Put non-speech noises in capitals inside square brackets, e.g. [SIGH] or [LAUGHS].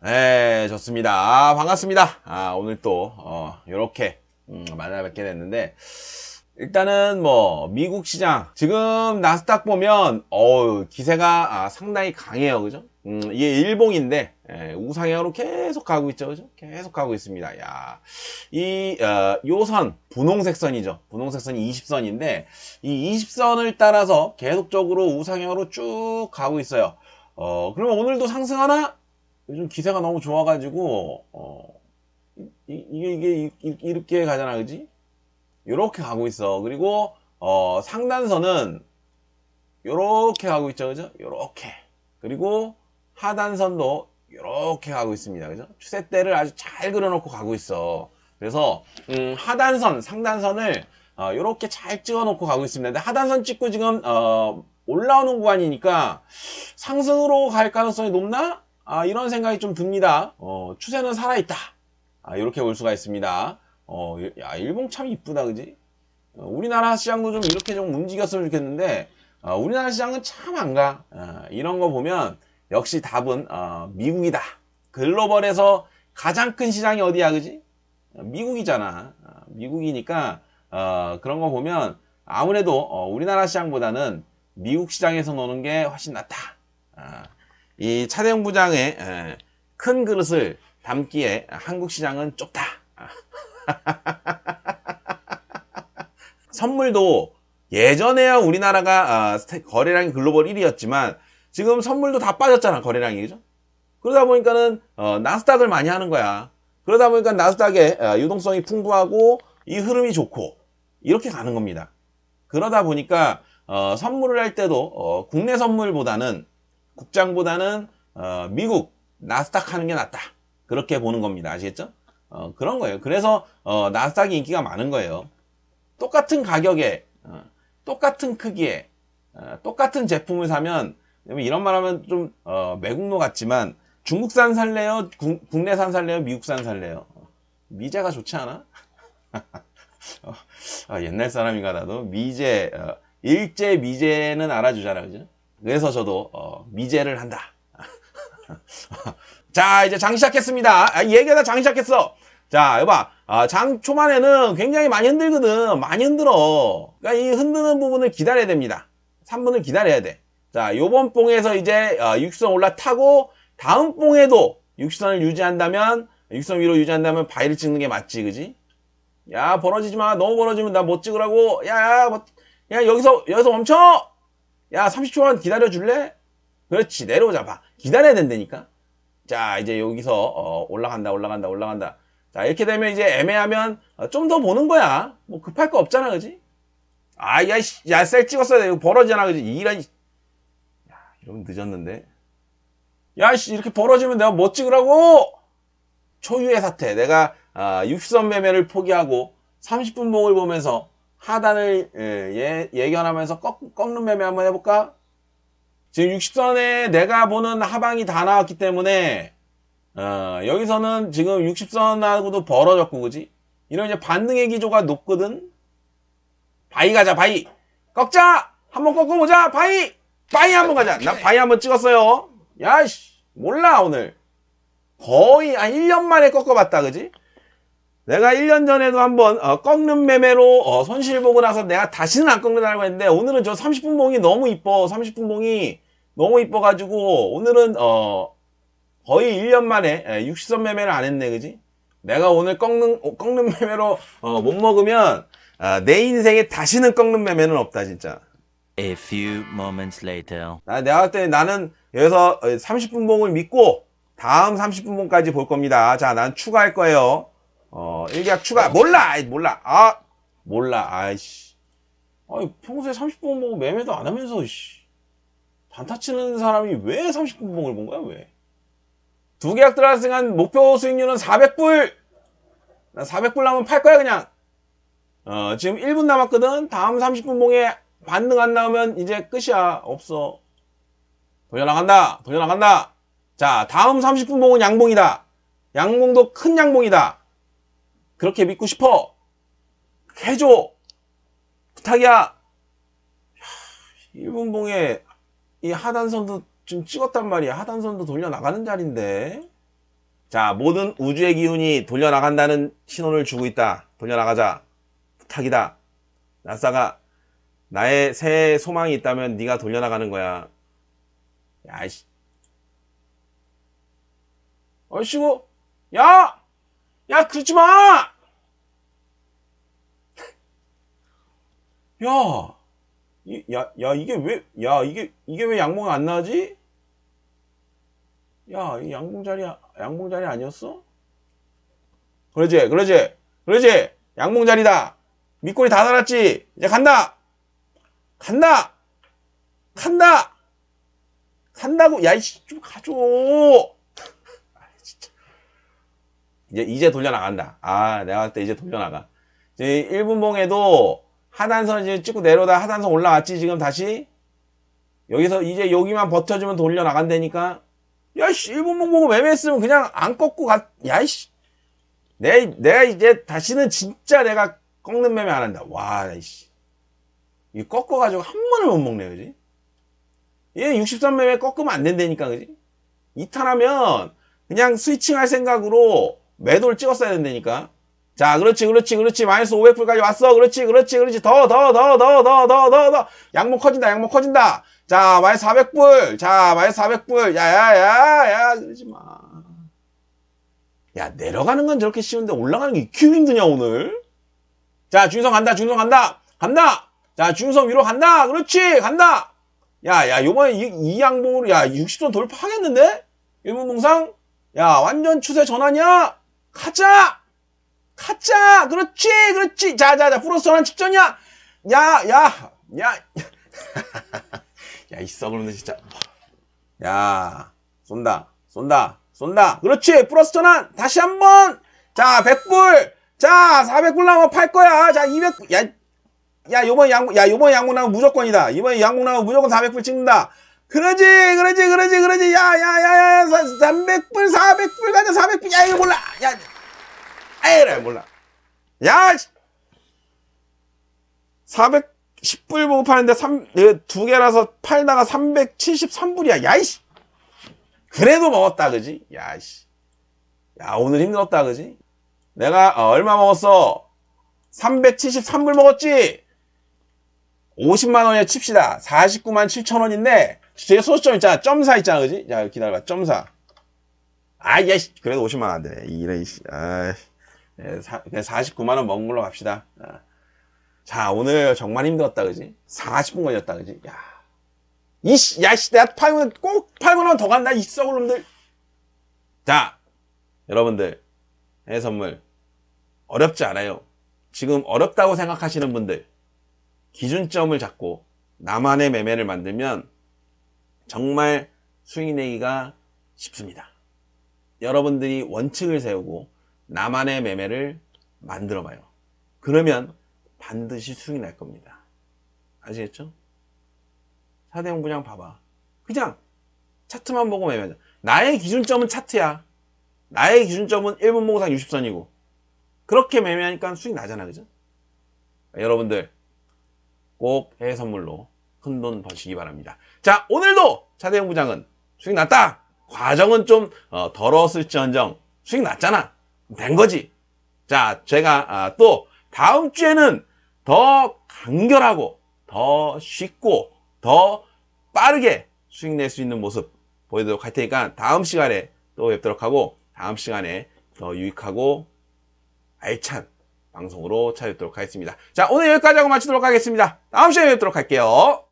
네, 좋습니다. 아, 반갑습니다. 아, 오늘 또, 어, 요렇게, 음, 만나 뵙게 됐는데, 일단은 뭐, 미국 시장, 지금 나스닥 보면, 어우, 기세가 아, 상당히 강해요. 그죠? 음, 이게 일봉인데, 예, 우상향으로 계속 가고 있죠. 그죠? 계속 가고 있습니다. 야, 이, 어, 요선, 분홍색 선이죠. 분홍색 선이 20선인데, 이 20선을 따라서 계속적으로 우상향으로 쭉 가고 있어요. 어, 그러면 오늘도 상승하나? 요즘 기세가 너무 좋아가지고, 어, 이, 이게, 이게, 이- 이렇게 가잖아, 그지? 요렇게 가고 있어. 그리고, 어, 상단선은, 요렇게 가고 있죠, 그죠? 요렇게. 그리고, 하단선도 요렇게 가고 있습니다, 그죠? 추세대를 아주 잘 그려놓고 가고 있어. 그래서, 음, 하단선, 상단선을, 어, 요렇게 잘 찍어놓고 가고 있습니다. 근데 하단선 찍고 지금, 어, 올라오는 구간이니까, 상승으로 갈 가능성이 높나? 아, 이런 생각이 좀 듭니다. 어, 추세는 살아있다. 아, 이렇게 볼 수가 있습니다. 어, 일- 야, 일본 참 이쁘다, 그지? 어, 우리나라 시장도 좀 이렇게 좀 움직였으면 좋겠는데, 어, 우리나라 시장은 참 안 가. 어, 이런 거 보면, 역시 답은, 어, 미국이다. 글로벌에서 가장 큰 시장이 어디야, 그지? 어, 미국이잖아. 어, 미국이니까, 어, 그런 거 보면, 아무래도, 어, 우리나라 시장보다는 미국 시장에서 노는 게 훨씬 낫다. 아, 이 차대용 부장의 에, 큰 그릇을 담기에 한국 시장은 좁다. 아. [LAUGHS] 선물도 예전에야 우리나라가 아, 거래량이 글로벌 1위였지만 지금 선물도 다 빠졌잖아 거래량이 그죠? 그러다 보니까는 어, 나스닥을 많이 하는 거야. 그러다 보니까 나스닥의 어, 유동성이 풍부하고 이 흐름이 좋고 이렇게 가는 겁니다. 그러다 보니까 어, 선물을 할 때도 어, 국내 선물보다는 국장보다는 어, 미국 나스닥 하는 게 낫다. 그렇게 보는 겁니다. 아시겠죠? 어, 그런 거예요. 그래서 어, 나스닥이 인기가 많은 거예요. 똑같은 가격에 어, 똑같은 크기에 어, 똑같은 제품을 사면 이런 말하면 좀 어, 매국노 같지만 중국산 살래요? 국, 국내산 살래요? 미국산 살래요? 미제가 좋지 않아? [LAUGHS] 어, 아, 옛날 사람인가 나도 미제 어, 일제 미제는 알아주잖아 그죠? 그래서 저도 어, 미제를 한다. [LAUGHS] 자 이제 장 시작했습니다. 아, 얘기하다 장 시작했어. 자 여봐 아, 장 초반에는 굉장히 많이 흔들거든. 많이 흔들어. 그러니까 이 흔드는 부분을 기다려야 됩니다. 3분을 기다려야 돼. 자 요번 봉에서 이제 어, 60선 올라타고 다음 봉에도 60선을 유지한다면 60선 위로 유지한다면 바위를 찍는 게 맞지 그지? 야 벌어지지 마. 너무 벌어지면 나 못 찍으라고. 야, 야, 뭐- 야 여기서 여기서 멈춰. 야 30초만 기다려 줄래? 그렇지 내려오자 봐. 기다려야 된다니까. 자 이제 여기서 어, 올라간다 올라간다 올라간다. 자 이렇게 되면 이제 애매하면 좀더 보는 거야. 뭐 급할 거 없잖아 그지? 아야야셀 찍었어야 돼. 이거 벌어지잖아 그지? 이런 야 이러면 늦었는데. 야씨 이렇게 벌어지면 내가 못 찍으라고. 초유의 사태. 내가 아, 60선 매매를 포기하고 30분 봉을 보면서 하단을 예, 예, 예견하면서 꺾, 꺾는 매매 한번 해볼까? 지금 60선에 내가 보는 하방이 다 나왔기 때문에 어, 여기서는 지금 60선하고도 벌어졌고 그지? 이런 이제 반등의 기조가 높거든. 바위 가자 바위. 꺾자. 한번 꺾어보자 바위. 바위 한번 가자. 나 바위 한번 찍었어요. 야씨 몰라 오늘. 거의 한 1년 만에 꺾어봤다 그지? 내가 1년 전에도 한번 어, 꺾는 매매로 어, 손실 보고 나서 내가 다시는 안 꺾는다고 했는데 오늘은 저 30분 봉이 너무 이뻐 30분 봉이 너무 이뻐 가지고 오늘은 어, 거의 1년 만에 60선 매매를 안 했네 그지? 내가 오늘 꺾는 어, 꺾는 [LAUGHS] 매매로 어, 못 먹으면 아, 내 인생에 다시는 꺾는 매매는 없다 진짜 A few moments later. 나, 내가 볼때 나는 여기서 30분 봉을 믿고 다음 30분 봉까지 볼 겁니다. 자, 난 추가할 거예요. 어, 일계약 추가. 몰라! 아이, 몰라. 아, 몰라. 아이씨. 아이, 평소에 30분 보고 매매도 안 하면서, 씨. 단타 치는 사람이 왜 30분 봉을 본 거야, 왜? 두 계약 들어갔으니까 목표 수익률은 400불! 나 400불 나오면 팔 거야, 그냥. 어, 지금 1분 남았거든? 다음 30분 봉에 반등 안 나오면 이제 끝이야. 없어. 돌려나간다. 돌려나간다. 자, 다음 30분 봉은 양봉이다. 양봉도 큰 양봉이다. 그렇게 믿고 싶어. 해줘. 부탁이야. 1분 봉에 이 하단선도 좀 찍었단 말이야. 하단선도 돌려나가는 자리인데. 자, 모든 우주의 기운이 돌려나간다는 신호를 주고 있다. 돌려나가자. 부탁이다. 나사가 나의 새 소망이 있다면 네가 돌려나가는 거야. 야이씨. 얼씨구. 야! 야, 그러지 마! [LAUGHS] 야! 이, 야, 야, 이게 왜, 야, 이게, 이게 왜 양봉이 안 나지? 야, 이 양봉 자리, 양봉 자리 아니었어? 그러지, 그러지, 그러지! 양봉 자리다! 밑골이 다 달았지? 이제 간다! 간다! 간다! 간다고! 야, 이씨, 좀 가줘! 이제, 이제 돌려나간다. 아, 내가 봤을 때 이제 돌려나가. 이제 1분봉에도 하단선 이제 찍고 내려다 하단선 올라왔지, 지금 다시? 여기서 이제 여기만 버텨주면 돌려나간다니까? 야, 씨, 1분봉 보고 매매했으면 그냥 안 꺾고 가, 야, 씨. 내, 내가 이제 다시는 진짜 내가 꺾는 매매 안 한다. 와, 이씨. 이 꺾어가지고 한 번을 못 먹네, 그지? 얘 63매매 꺾으면 안 된다니까, 그지? 이탈하면 그냥 스위칭 할 생각으로 매도를 찍었어야 된다니까. 자, 그렇지, 그렇지, 그렇지. 마이너스 500불까지 왔어. 그렇지, 그렇지, 그렇지. 더, 더, 더, 더, 더, 더, 더, 더. 양목 커진다, 양목 커진다. 자, 마이너스 400불. 자, 마이너스 400불. 야, 야, 야, 야, 그러지 마. 야, 내려가는 건 저렇게 쉬운데 올라가는 게 이렇게 힘드냐, 오늘? 자, 중성 간다, 중성 간다, 간다! 자, 중성 위로 간다! 그렇지! 간다! 야, 야, 요번에 이, 이 양봉으로, 야, 60선 돌파하겠는데? 일본 봉상? 야, 완전 추세 전환이야! 가자! 가자! 그렇지! 그렇지! 자, 자, 자, 플러스 전환 직전이야! 야, 야, 야! [LAUGHS] 야, 이 썩을 놈들 진짜. 야, 쏜다, 쏜다, 쏜다. 그렇지! 플러스 전환! 다시 한 번! 자, 100불! 자, 400불 나오면 팔 거야! 자, 200, 야, 야, 요번 양봉, 야, 요번 양봉 나오면 무조건이다. 이번에 양봉 나오면 무조건 400불 찍는다. 그러지, 그러지, 그러지, 그러지. 야, 야, 야, 야, 300불, 400불 가자, 400불. 야, 이거 몰라. 야, 에이라, 몰라. 야, 410불 보고 파는데 3, 두 개라서 팔다가 373불이야. 야, 이씨. 그래도 먹었다, 그지? 야, 이씨. 야, 오늘 힘들었다, 그지? 내가, 어, 얼마 먹었어? 373불 먹었지? 50만 원에 칩시다. 49만 7천 원인데, 뒤에 소수점 있잖아. 점사 있잖아, 그지? 야, 기다려봐. 점사. 아, 야, 씨. 그래도 50만 원 안 되네. 이래, 씨. 아, 예, 사, 그냥 49만 원 먹은 걸로 갑시다. 아. 자, 오늘 정말 힘들었다, 그지? 40분 걸렸다, 그지? 야. 이씨, 야, 씨. 내가 팔고, 꼭 팔고 나면 더 간다, 이 썩을 놈들. 자, 여러분들. 해 선물. 어렵지 않아요. 지금 어렵다고 생각하시는 분들. 기준점을 잡고 나만의 매매를 만들면 정말 수익 내기가 쉽습니다. 여러분들이 원칙을 세우고 나만의 매매를 만들어 봐요. 그러면 반드시 수익이 날 겁니다. 아시겠죠? 사대형 그냥 봐봐. 그냥 차트만 보고 매매하자. 나의 기준점은 차트야. 나의 기준점은 1분 모고상 60선이고 그렇게 매매하니까 수익 나잖아. 그죠? 여러분들 꼭 해외 선물로 큰 돈 버시기 바랍니다. 자, 오늘도 차대형 부장은 수익 났다. 과정은 좀 어, 더러웠을지언정 수익 났잖아. 된 거지. 자, 제가 아, 또 다음 주에는 더 간결하고 더 쉽고 더 빠르게 수익 낼 수 있는 모습 보여드리도록 할 테니까 다음 시간에 또 뵙도록 하고 다음 시간에 더 유익하고 알찬 방송으로 찾아뵙도록 하겠습니다. 자, 오늘 여기까지 하고 마치도록 하겠습니다. 다음 시간에 뵙도록 할게요.